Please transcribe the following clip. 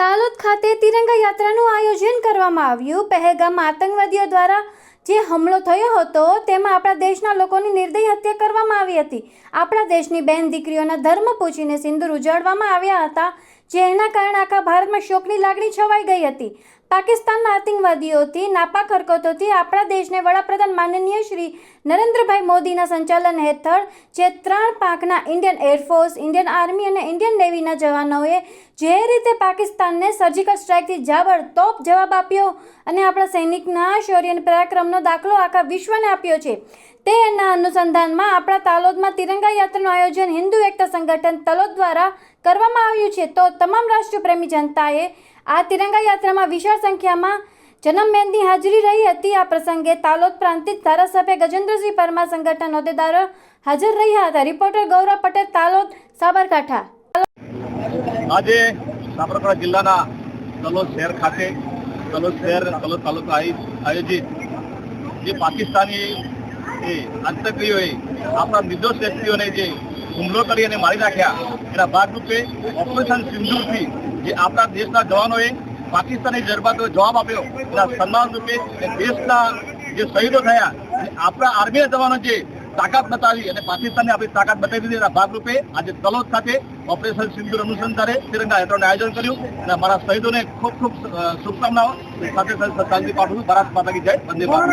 તાલોદ ખાતે તિરંગા યાત્રાનું આયોજન કરવામાં આવ્યું. પહેલગામ આતંકવાદીઓ દ્વારા જે હુમલો થયો હતો, તેમાં આપણા દેશના લોકોની નિર્દય હત્યા કરવામાં આવી હતી. આપણા દેશની બેન દીકરીઓના ધર્મ પૂછીને સિંદૂર ઉજાડવામાં આવ્યા હતા. જેના કારણે આખા ભારતમાં શોકની લાગણી છવાઈ ગઈ હતી. પાકિસ્તાનના આતંકવાદીઓથી, નાપાક હરકતોથી આપણા દેશને વડાપ્રધાન માનનીય શ્રી નરેન્દ્રભાઈ મોદીના સંચાલન હેઠળ જે ત્રણ પાંખના Indian air force Indian army અને ઇન્ડિયન નેવીના જવાનોએ જે રીતે પાકિસ્તાનને સર્જિકલ સ્ટ્રાઇકથી જાબડતોબ જવાબ આપ્યો અને આપણા સૈનિકના શૌર્ય અને પરાક્રમનો દાખલો આખા વિશ્વને આપ્યો છે. તેના અનુસંધાનમાં આપણા તાલોદમાં તિરંગા યાત્રાનું આયોજન હિન્દુ એકતા સંગઠન તલોદ દ્વારા કરવામાં આવ્યું છે. તો તમામ રાષ્ટ્રપ્રેમી જનતાએ આ તિરંગા યાત્રામાં વિશાળ સંખ્યામાં જન્મબેનની હાજરી રહી હતી. આ પ્રસંગે તાલોદ પ્રાંતિક ધારાસભ્ય ગજેન્દ્રસિંહ પરમાર સંગઠન હોદ્દેદારો હાજર રહ્યા હતા. રિપોર્ટર ગૌરવ પટેલ, તાલોદ, સાબરકાંઠા. આજે સાબરકાંઠા જિલ્લાના તલોદ શહેર ખાતે, તલોદ શહેર, તલોદ તાલુકા આયોજિત જે પાકિસ્તાની એ આતંકીઓએ આપણા નિર્દોષ વ્યક્તિઓને જે હુમલો કરી અને મારી નાખ્યા, એના ભાગરૂપે ઓપરેશન સિંધુથી જે આપણા દેશના જવાનોએ પાકિસ્તાની જરબાતો જવાબ આપ્યો, એના સન્માન રૂપે દેશના જે શહીદો થયા આપણા આર્મીના જવાનો જે તાકાત બતાવી અને પાકિસ્તાનને આપણી તાકાત બતાવી દીધી, એના ભાગરૂપે આજે તલોદ ખાતે ઓપરેશન સિંદૂર અનુસંધાને તિરંગા યાત્રાનું આયોજન કર્યું, અને અમારા શહીદોને ખૂબ ખૂબ શુભકામનાઓ સાથે સાથે શ્રદ્ધાંજલિ પાઠવું ભારત માતા જય. વંદે ભારત.